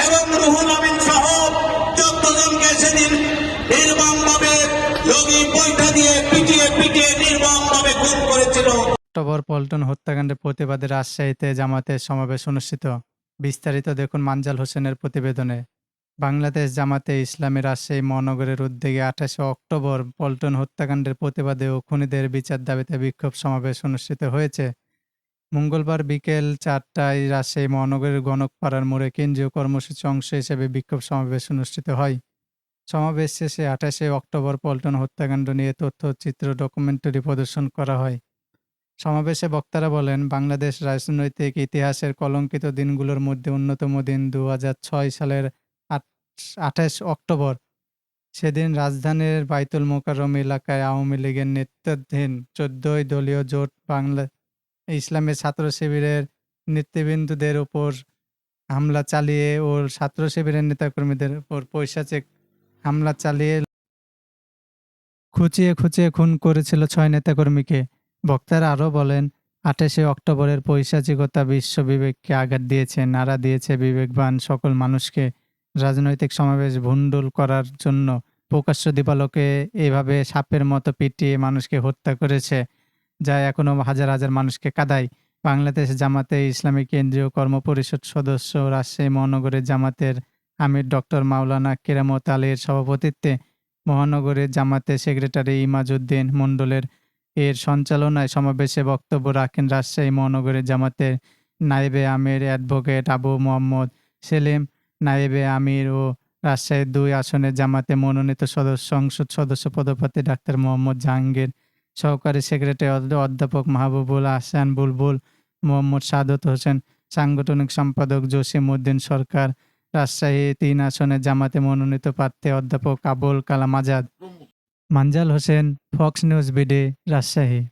এবং রুহুল আমিন সহ দিয়ে পিটিয়ে পিটিয়ে খুন করেছিল। অক্টোবর পল্টন হত্যাকাণ্ডের প্রতিবাদে রাজশাহীতে জামাতের সমাবেশ অনুষ্ঠিত। বিস্তারিত দেখুন মানজাল হোসেনের প্রতিবেদনে। বাংলাদেশ জামাতে ইসলামী রাজশাহী মহানগরের উদ্যোগে আঠাশে অক্টোবর পল্টন হত্যাকাণ্ডের প্রতিবাদে ও খুনিদের বিচার দাবিতে বিক্ষোভ সমাবেশ অনুষ্ঠিত হয়েছে। মঙ্গলবার বিকেল চারটায় রাজশাহী মহানগরের গণকপাড়ার মোড়ে কেন্দ্রীয় কর্মসূচি অংশ হিসেবে বিক্ষোভ সমাবেশ অনুষ্ঠিত হয়। সমাবেশ শেষে আঠাশে অক্টোবর পল্টন হত্যাকাণ্ড নিয়ে তথ্যচিত্র ডকুমেন্টারি প্রদর্শন করা হয়। সমাবেশে বক্তারা বলেন, বাংলাদেশ রাজনৈতিক ইতিহাসের কলঙ্কিত দিনগুলোর মধ্যে অন্যতম দিন দু হাজার ছয় সালের আঠাশ অক্টোবর। সেদিন রাজধানীর বাইতুল মোকাররম এলাকায় আওয়ামী লীগের নেতৃত্বাধীন চোদ্দই দলীয় জোট বাংলা ইসলামের ছাত্র শিবিরের নেতৃবৃন্দদের উপর হামলা চালিয়ে ও ছাত্র শিবিরের নেতাকর্মীদের উপর পৈশাচিক হামলা চালিয়ে খুঁচিয়ে খুঁচিয়ে খুন করেছিল ছয় নেতাকর্মীকে। বক্তারা আরও বলেন, আঠাশে অক্টোবরের পৈশাচিকতা বিশ্ব বিবেককে আঘাত দিয়েছে, নাড়া দিয়েছে বিবেকবান সকল মানুষকে। রাজনৈতিক সমাবেশ ভুন্ডুল করার জন্য প্রকাশ্য দিবালোকে এভাবে সাপের মতো পিটিয়ে মানুষকে হত্যা করেছে। যা এখনও হাজার হাজার মানুষকে কাদায়। বাংলাদেশ জামাতে ইসলামী কেন্দ্রীয় কর্মপরিষদ সদস্য রাজশাহী মহানগরের জামাতের আমির ডক্টর মাওলানা কেরামত আলীর সভাপতিত্বে মহানগরের জামাতের সেক্রেটারি ইমাজউদ্দিন মণ্ডলের এর সঞ্চালনায় সমাবেশে বক্তব্য রাখেন রাজশাহী মহানগরের জামাতের নায়েবে আমির অ্যাডভোকেট আবু মোহাম্মদ সেলিম। নায়েবে আমির ও রাজশাহীর দুই আসনের জামাতে মনোনীত সদস্য সংসদ সদস্য পদপ্রার্থী ডাক্তার মোহাম্মদ জাহাঙ্গীর সহকারী সেক্রেটারি অধ্য- অধ্যাপক মাহবুবুল আহসান বুলবুল মোহাম্মদ সাদত হোসেন, সাংগঠনিক সম্পাদক জসিম উদ্দিন সরকার, রাজশাহী তিন আসনে জামাতে মনোনীত প্রার্থী অধ্যাপক Abul Kalam Azad. Manzal Hossain, Fox News BD, Rajshahi.